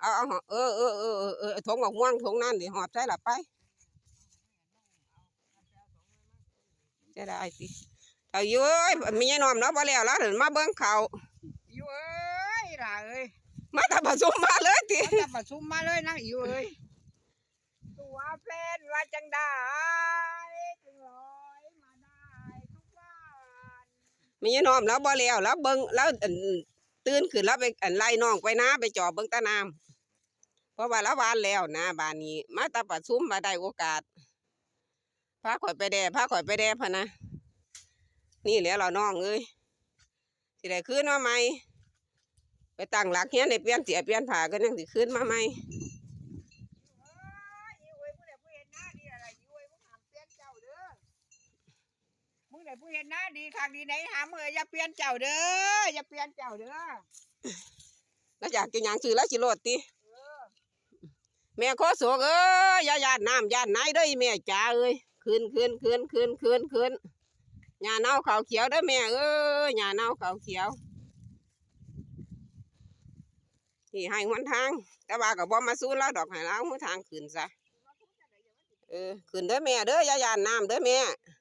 เอาเอาเออเออเออเออเออถงออกม่วงถงนั่นดิหอบใส่ละไปจะได้สิเอาอยู่เอ้ยมีไอ้น้อมแล้วบ่แล้วแล้วเดี๋ยวมาเบิ่งเขาวอยู่เอ้ยล่ะเอ้ยมาทำผสมมาเลยติมาจับประชุมมาเลยนะอยู่เอ้ยตัวแฟนว่าจังได้จึงลอยมาได้ทุกวันมีไอ้น้อมแล้วบ่แล้วแล้วเบิ่งแล้วอั่น ตื่นขึ้นแล้วไปอันไล่น้องไปนะไปจอบเบิ้งตาน้ำเพราะว่าละวานแล้วนะบ้านนี้ มาตาประชุมมาได้โอกาสพาข่อยไปแด่พาข่อยไปแด่พะนะ นี่แหละเราน้องเอ้ยสิได้ขึ้นมาใหม่ไปตั้งหลักเฮียนได้เปลี่ยนเสียเปลี่ยนผ่าก็ยังสิขึ้นมาใหม่ เอ้ยอยู่เอ้ยผู้ใดผู้เห็นหน้าดีอะไรอยู่เอ้ยมึงห้ามเปลี่ยนเจ้าเด้อ มึงใดผู้เห็นหน้าดีข้างดีไหนหามเอ้ยอย่าเปลี่ยนเจ้าเด้ออย่าเปลี่ยนเจ้าเด้อแล้วอยากกินหยังซื้อแล้วสิโลดติเออแม่โคโศกเอ้ยอย่าญาติน้ำญาติไหนเด้ออีแม่จ๋าเอ้ยคืนคืนคืนคืนคืนคืนหญ้าเน่าขาวเขียวเด้อแม่เอ้ยหญ้าเน่าขาวเขียวที่ให้หนทาง แต่ว่าก็บ่มาสู้แล้วดอกให้เราหนทางขึ้นซะเออขึ้นเด้อแม่เด้ออย่าญาติน้ำเด้อแม่เ